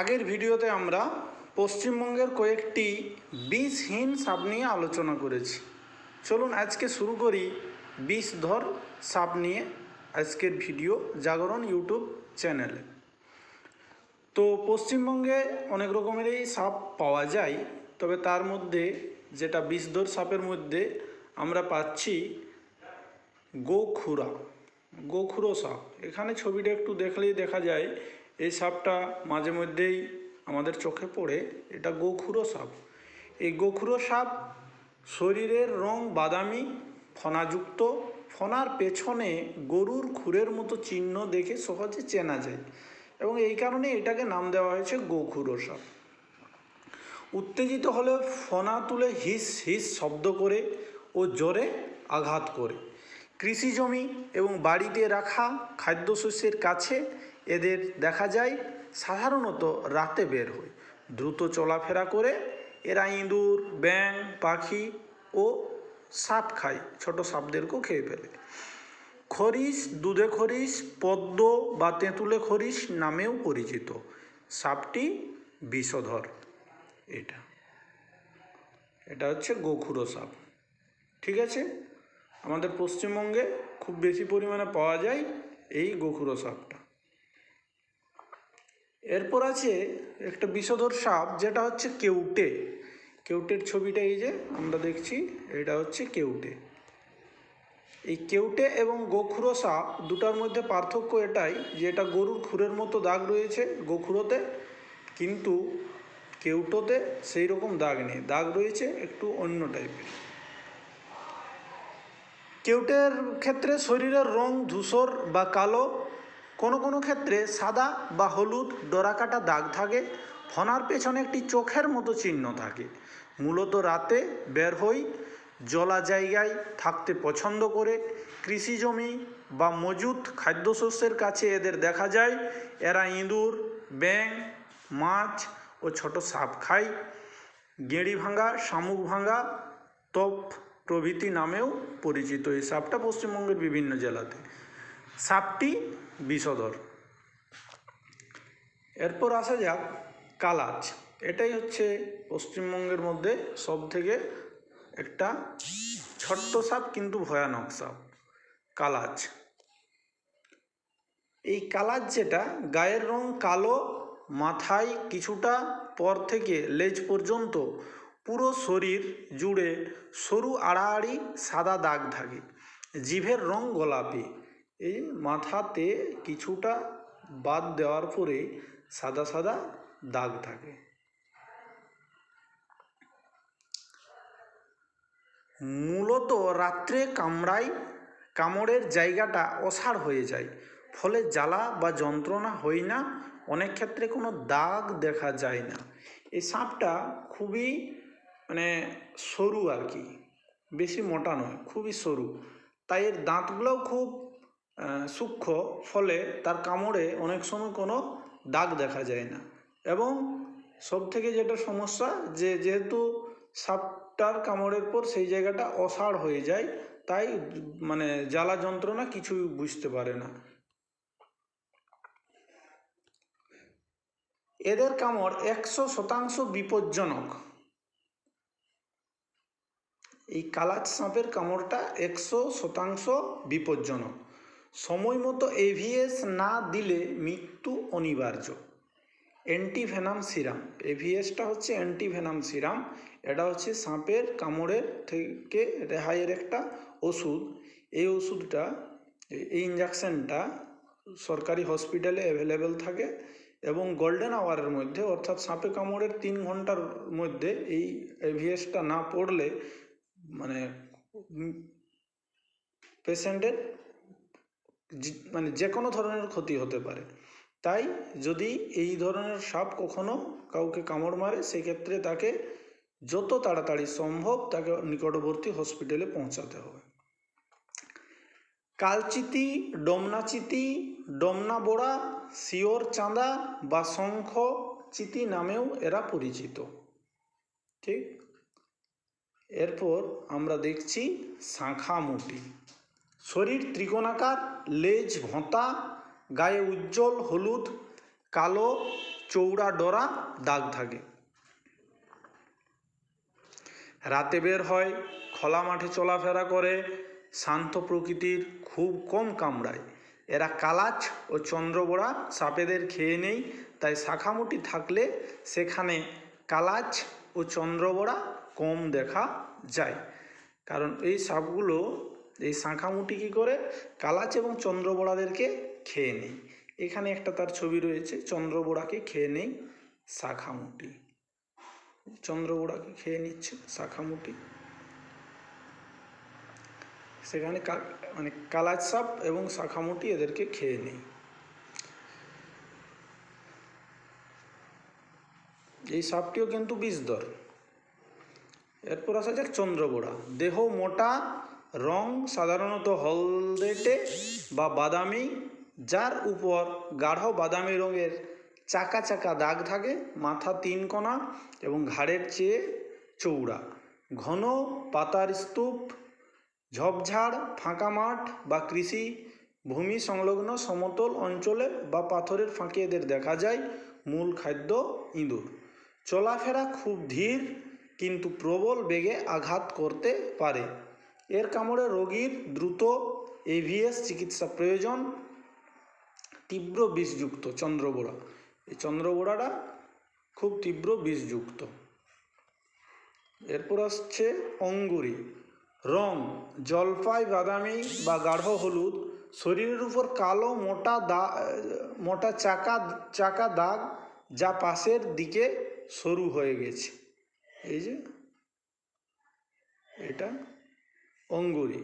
আগের ভিডিওতে আমরা পশ্চিমবঙ্গের কয়েকটি বিষহীন সাপ নিয়ে আলোচনা করেছি। চলুন আজকে শুরু করি বিষধর সাপ নিয়ে আজকের ভিডিও জাগরণ ইউটিউব চ্যানেলে। তো পশ্চিমবঙ্গে অনেক রকমেরই সাপ পাওয়া যায়, তবে তার মধ্যে যেটা বিষধর সাপের মধ্যে আমরা পাচ্ছি গোখুরা, গোখুরো সাপ। এখানে ছবিটা একটু দেখলেই দেখা যায় এই সাপটা মাঝে মধ্যেই আমাদের চোখে পড়ে, এটা গোখুরো সাপ। এই গোখুরো সাপ শরীরের রং বাদামি, ফনাযুক্ত, ফনার পেছনে গরুর খুরের মতো চিহ্ন দেখে সহজে চেনা যায় এবং এই কারণে এটাকে নাম দেওয়া হয়েছে গোখুরো সাপ। উত্তেজিত হলে ফনা তুলে হিস হিস শব্দ করে ও জোরে আঘাত করে। কৃষি জমি এবং বাড়িতে রাখা খাদ্যশস্যের কাছে এদের দেখা যায় সাধারণত রাতে বের হয়। দ্রুত চলাফেরা করে এরা ইঁদুর ব্যাং পাখি ও সাপ খায়, ছোট সাপদেরকেও খেয়ে ফেলে। খরিশ, দুধে খরিশ, পদ্ম বা তেঁতুলে খরিশ নামেও পরিচিত। সাপটি বিষধর। এটা। এটা হচ্ছে গোখুরো সাপ। ঠিক আছে? আমাদের পশ্চিমবঙ্গে খুব বেশি পরিমাণে পাওয়া যায় এই গোখুরো সাপটা। এরপর আছে একটা বিষধর সাপ, যেটা হচ্ছে কেউটে। কেউটের ছবিটা এই যে, আমরা দেখছি, এটা হচ্ছে কেউটে। এই কেউটে এবং গোখুরো সাপ দুটার মধ্যে পার্থক্য এটাই যে এটা গরুর খুরের মতো দাগ রয়েছে গোখুরোতে, কিন্তু কেউটোতে সেই রকম দাগ নেই। দাগ রয়েছে একটু অন্য টাইপের। কেউটের ক্ষেত্রে শরীরের রং ধূসর বা কালো কোনো কোনো ক্ষেত্রে সাদা বা হলুদ ডোরাকাটা দাগ থাকে, ফনার পেছনে একটি চোখের মতো চিহ্ন থাকে। মূলত রাতে বের হই, জলা জায়গায় থাকতে পছন্দ করে, কৃষি জমি বা মজুত খাদ্যশস্যের কাছে এদের দেখা যায়। এরা ইঁদুর ব্যাং মাছ ও ছোট সাপ খায়। গেঁড়ি ভাঙা, শামুক ভাঙা, তপ প্রভৃতি নামেও পরিচিত। এই সাপটা পশ্চিমবঙ্গের বিভিন্ন জেলাতে। সাপটি বিষধর। এরপর আসা যাক কালাজ। এটাই হচ্ছে পশ্চিমবঙ্গের মধ্যে সব থেকে একটা ছোট্ট সাপ, কিন্তু ভয়ানক সাপ, কালাজ। এই কালাজ যেটা, গায়ের রং কালো, মাথায় কিছুটা পর থেকে লেজ পর্যন্ত পুরো শরীর জুড়ে সরু আড়াআড়ি সাদা দাগ থাকে। জিভের রং গোলাপি। এই মাথাতে কিছুটা বাদ দেওয়ার পরে সাদা সাদা দাগ থাকে। মূলত রাত্রে কামড়ায়, কামড়ের জায়গাটা অসাড় হয়ে যায়, ফলে জ্বালা বা যন্ত্রণা হয় না, অনেক ক্ষেত্রে কোনো দাগ দেখা যায় না। এই সাপটা খুবই মানে সরু আর কি, বেশি মোটা নয়, খুবই সরু। তাই এর দাঁতগুলোও খুব সূক্ষ্ম, ফলে তার কামড়ে অনেক সময় কোনো দাগ দেখা যায় না। এবং সব থেকে যেটা সমস্যা, যে যেহেতু সাপটার কামড়ের পর সেই জায়গাটা অসাড় হয়ে যায়, তাই মানে জ্বালা যন্ত্রণা কিছুই বুঝতে পারে না। এদের কামড় একশো শতাংশ বিপজ্জনক। এই কালাচ সাপের কামড়টা একশো শতাংশ বিপজ্জনক। সময় মতো এভিএস না দিলে মৃত্যু অনিবার্য। Antivenom serum. এভিএসটা হচ্ছে অ্যান্টিভেনাম সিরাম। এটা হচ্ছে সাপের কামড়ের থেকে রেহাইয়ের একটা ওষুধ। এই ওষুধটা, এই ইঞ্জেকশনটা সরকারি হসপিটালে অ্যাভেলেবেল থাকে এবং গোল্ডেন আওয়ারের মধ্যে, অর্থাৎ সাপে কামড়ের তিন ঘণ্টার মধ্যে এই এভিএসটা না পড়লে মানে পেশেন্টের মানে যে কোনো ধরনের ক্ষতি হতে পারে। তাই যদি এই ধরনের সাপ কখনো কাউকে কামড় মারে, সেক্ষেত্রে তাকে যত তাড়াতাড়ি সম্ভব তাকে নিকটবর্তী হসপিটালে পৌঁছাতে হবে। কালচিতি, ডমনাচিতি ডমনা বোড়া শিওর চাঁদা বা শঙ্খ চিতি নামেও এরা পরিচিত। ঠিক? এরপর আমরা দেখছি শাঁখামুটি। শরীর ত্রিকোণাকার, লেজ ভোঁতা গায়ে উজ্জ্বল হলুদ, কালো চৌড়া ডোরা, দাগ থাকে রাতে বের হয়, খোলা মাঠে চলাফেরা করে, শান্ত প্রকৃতির খুব কম কামড়ায়। এরা কালাচ ও চন্দ্রবোড়া সাপেদের খেয়ে নেই, তাই শাখামুটি থাকলে সেখানে কালাচ ও চন্দ্রবোড়া কম দেখা যায়। কারণ এই সাপগুলো এই শাঁখামুটি কী করে? কালাচ এবং চন্দ্রবোড়াদেরকে খেয়ে নেই। এখানে একটা তার ছবি রয়েছে, চন্দ্রবোড়াকে খেয়ে নেই শাখামুটি চন্দ্রবোড়াকে খেয়ে নিচ্ছে শাখামুটি সেখানে মানে কালাচ সাপ এবং শাখামুটি এদেরকে খেয়ে নেই। এই সাপটিও কিন্তু বিষধর। এরপর আসা যাক চন্দ্রবোড়া। দেহ মোটা রং সাধারণত হলদেটে বা বাদামি, যার উপর গাঢ় বাদামি রঙের চাকা চাকা দাগ থাকে, মাথা তিন কোণা এবং ঘাড়ের চেয়ে চৌড়া ঘন পাতার স্তূপ, ঝোপঝাড়, ফাঁকা মাঠ বা কৃষি ভূমি সংলগ্ন সমতল অঞ্চলে বা পাথরের ফাঁকে এদের দেখা যায়, মূল খাদ্য ইঁদুর। চলাফেরা খুব ধীর, কিন্তু প্রবল বেগে আঘাত করতে পারে। এর কামড়ে রোগীর দ্রুত এভিএস চিকিৎসা প্রয়োজন। তীব্র বিষযুক্ত চন্দ্রবোড়া এই চন্দ্রবোড়াটা খুব তীব্র বিষযুক্ত। এরপর আসছে অঙ্গুরি। রং, জলপাই, বাদামি বা গাঢ় হলুদ। শরীরের উপর কালো, মোটা দা, মোটা চাকা চাকা দাগ যা পাশের দিকে সরু হয়ে গেছে। এই যে, এটা অঙ্গুরি।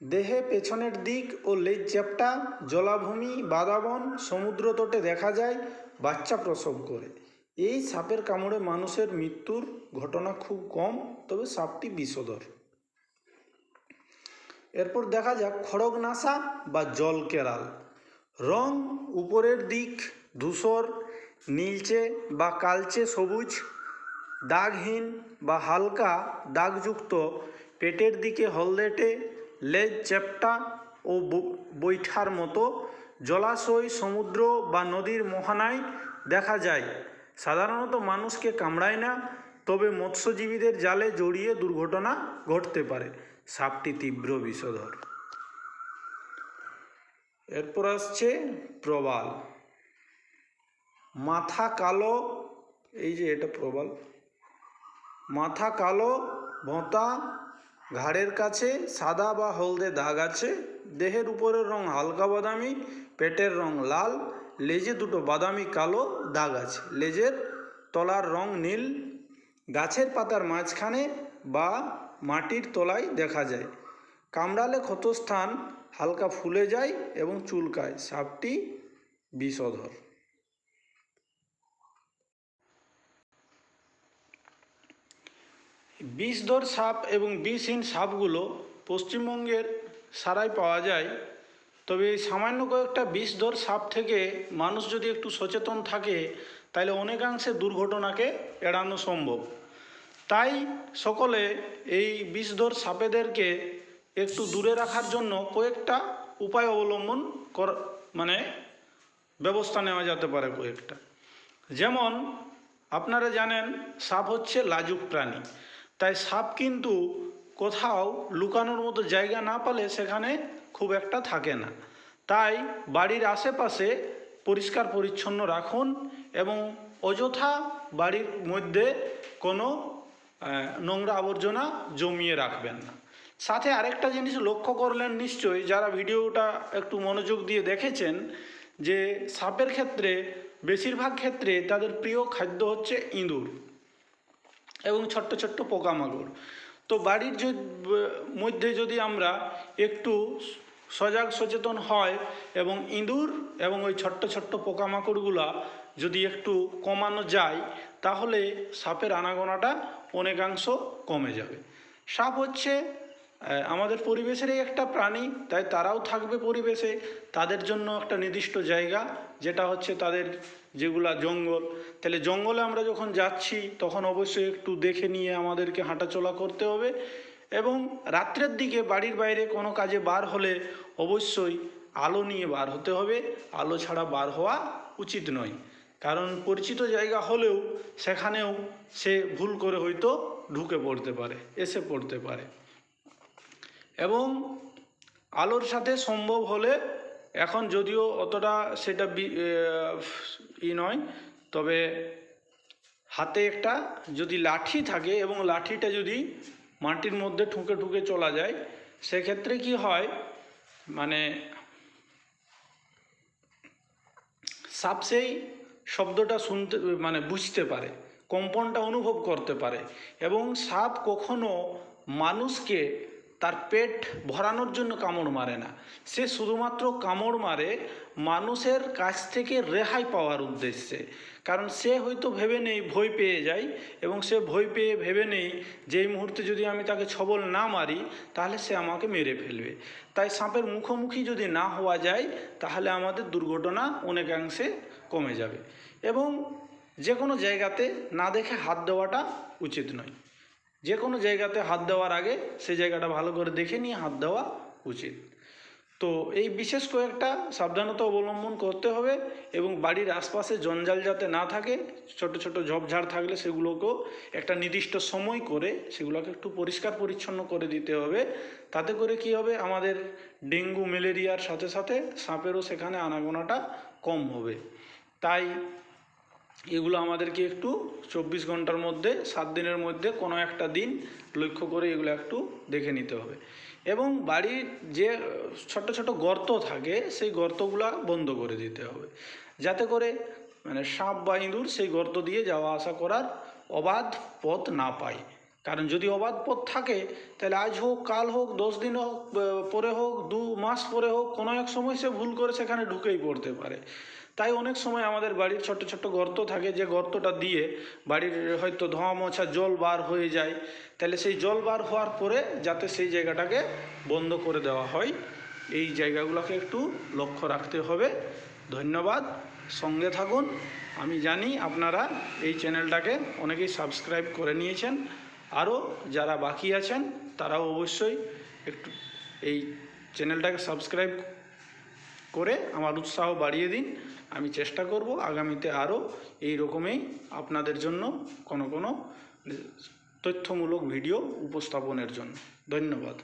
দেহে পেছনের দিক ও লেজ চ্যাপ্টা জলাভূমি, বাদাবন, সমুদ্র তটে দেখা যায়, বাচ্চা প্রসব করে। এই সাপের কামড়ে মানুষের মৃত্যুর ঘটনা খুব কম, তবে সাপটি বিষধর। এরপর দেখা যাক খড়গনাশা বা জল কেরাল রং উপরের দিক ধূসর, নীলচে বা কালচে সবুজ, দাগহীন বা হালকা দাগযুক্ত পেটের দিকে হলদেটে লেজ চ্যাপ্টা ও বৈঠার মতো জলাশয়, সমুদ্র বা নদীর মোহনায় দেখা যায়। সাধারণত মানুষকে কামড়ায় না, তবে মৎস্যজীবীদের জালে জড়িয়ে দুর্ঘটনা ঘটতে পারে। সাপটি তীব্র বিষধর। এরপর আসছে প্রবাল। মাথা কালো, এই যে এটা প্রবাল। মাথা কালো, ভোঁতা ঘাড়ের কাছে সাদা বা হলদে দাগ আছে, দেহের উপরের রং হালকা বাদামি, পেটের রং লাল, লেজে দুটো বাদামি কালো দাগ আছে। লেজের তলার রং নীল, গাছের পাতার মাঝখানে বা মাটির তলায় দেখা যায়। কামড়ালে ক্ষতস্থান হালকা ফুলে যায় এবং চুলকায়, সাপটি বিষধর। বিষধর সাপ এবং বিষহীন সাপগুলো পশ্চিমবঙ্গের সারাই পাওয়া যায়। তবে এই সামান্য কয়েকটা বিষধর সাপ থেকে মানুষ যদি একটু সচেতন থাকে, তাহলে অনেকাংশে দুর্ঘটনাকে এড়ানো সম্ভব। তাই সকলে এই বিষধর সাপেদেরকে একটু দূরে রাখার জন্য কয়েকটা উপায় অবলম্বন কর মানে ব্যবস্থা নেওয়া যেতে পারে কয়েকটা। যেমন, আপনারা জানেন, সাপ হচ্ছে লাজুক প্রাণী। তাই সাপ কিন্তু কোথাও লুকানোর মতো জায়গা না পালে সেখানে খুব একটা থাকে না। তাই বাড়ির আশেপাশে পরিষ্কার পরিচ্ছন্ন রাখুন এবং অযথা বাড়ির মধ্যে কোনো নোংরা আবর্জনা জমিয়ে রাখবেন না। সাথে আরেকটা জিনিস লক্ষ্য করলেন নিশ্চয়ই, যারা ভিডিওটা একটু মনোযোগ দিয়ে দেখেছেন, যে সাপের ক্ষেত্রে, বেশিরভাগ ক্ষেত্রে তাদের প্রিয় খাদ্য হচ্ছে ইঁদুর। এবং ছোট্ট ছোট্ট পোকামাকড়। তো বাড়ির মধ্যে যদি আমরা একটু সজাগ সচেতন হয় এবং ইঁদুর এবং ওই ছোট্ট ছোট্ট পোকামাকড়গুলা যদি একটু কমানো যায়, তাহলে সাপের আনাগোনাটা অনেকাংশ কমে যাবে। সাপ হচ্ছে আমাদের পরিবেশেরই একটা প্রাণী, তাই তারাও থাকবে পরিবেশে। তাদের জন্য একটা নির্দিষ্ট জায়গা, যেটা হচ্ছে তাদের যেগুলা জঙ্গল। তাহলে জঙ্গলে আমরা যখন যাচ্ছি, তখন অবশ্যই একটু দেখে নিয়ে আমাদেরকে হাঁটাচলা করতে হবে এবং রাত্রের দিকে বাড়ির বাইরে কোনো কাজে বার হলে অবশ্যই আলো নিয়ে বার হতে হবে। আলো ছাড়া বার হওয়া উচিত নয়। কারণ পরিচিত জায়গা হলেও সেখানেও সে ভুল করে হয়তো ঢুকে পড়তে পারে, এসে পড়তে পারে। এবং আলোর সাথে সম্ভব হলে এখন যদিও অতটা সেটা ই নয়, তবে হাতে একটা যদি লাঠি থাকে এবং লাঠিটা যদি মাটির মধ্যে ঠুকে ঠুকে চলা যায়, সেক্ষেত্রে কি হয় মানে সাপ সেই শব্দটা শুনতে মানে বুঝতে পারে, কম্পনটা অনুভব করতে পারে এবং সাপ কখনো মানুষকে তার পেট ভরানোর জন্য কামড় মারে না। সে শুধুমাত্র কামড় মারে মানুষের কাছ থেকে রেহাই পাওয়ার উদ্দেশ্যে। কারণ সে হয়তো ভেবে নেই, ভয় পেয়ে যায় এবং সে ভয় পেয়ে ভেবে নেই যে এই মুহূর্তে যদি আমি তাকে ছবল না মারি, তাহলে সে আমাকে মেরে ফেলবে। তাই সাপের মুখোমুখি যদি না হওয়া যায়, তাহলে আমাদের দুর্ঘটনা অনেকাংশে কমে যাবে। এবং যে কোনো জায়গাতে না দেখে হাত দেওয়াটা উচিত নয়। যে কোনো জায়গাতে হাত দেওয়ার আগে সেই জায়গাটা ভালো করে দেখে নিয়ে হাত দেওয়া উচিত। তো এই বিশেষ কয়েকটা সাবধানতা অবলম্বন করতে হবে এবং বাড়ির আশপাশে জঞ্জাল যাতে না থাকে, ছোট ছোট ঝোপঝাড় থাকলে সেগুলোকেও একটা নির্দিষ্ট সময় করে সেগুলোকে একটু পরিষ্কার পরিচ্ছন্ন করে দিতে হবে। তাতে করে কি হবে? আমাদের ডেঙ্গু, ম্যালেরিয়ার সাথে সাথে সাপেরও সেখানে আনাগোনাটা কম হবে। তাই এগুলো আমাদেরকে একটু চব্বিশ ঘণ্টার মধ্যে, সাত দিনের মধ্যে কোনো একটা দিন লক্ষ্য করে এগুলো একটু দেখে নিতে হবে। এবং বাড়ির যে ছোট ছোট গর্ত থাকে, সেই গর্তগুলো বন্ধ করে দিতে হবে। যাতে করে মানে সাপ বা ইঁদুর সেই গর্ত দিয়ে যাওয়া আসা করার অবাধ পথ না পায়। কারণ যদি অবাধ পথ থাকে, তাহলে আজ হোক, কাল হোক, দশ দিন হোক পরে হোক, দু মাস পরে হোক, কোনো এক সময় সে ভুল করে সেখানে ঢুকেই পড়তে পারে। তাই অনেক সময় আমাদের বাড়ির ছোট ছোট গর্ত থাকে, যে গর্তটা দিয়ে বাড়ির হয়তো ধোঁয়া মোছা জল বার হয়ে যায়। তাহলে সেই জল বার হওয়ার পরে যাতে সেই জায়গাটাকে বন্ধ করে দেওয়া হয়। এই জায়গাগুলোকে একটু লক্ষ্য রাখতে হবে। ধন্যবাদ। সঙ্গে থাকুন। আমি জানি আপনারা এই চ্যানেলটাকে অনেকেই সাবস্ক্রাইব করে নিয়েছেন। আরও যারা বাকি আছেন, তারাও অবশ্যই একটু এই চ্যানেলটাকে সাবস্ক্রাইব করে আমার উৎসাহ বাড়িয়ে দিন। আমি চেষ্টা করব আগামীতে আরও এই রকমেই আপনাদের জন্য কোনো কোনো তথ্যমূলক ভিডিও উপস্থাপনের জন্য। ধন্যবাদ।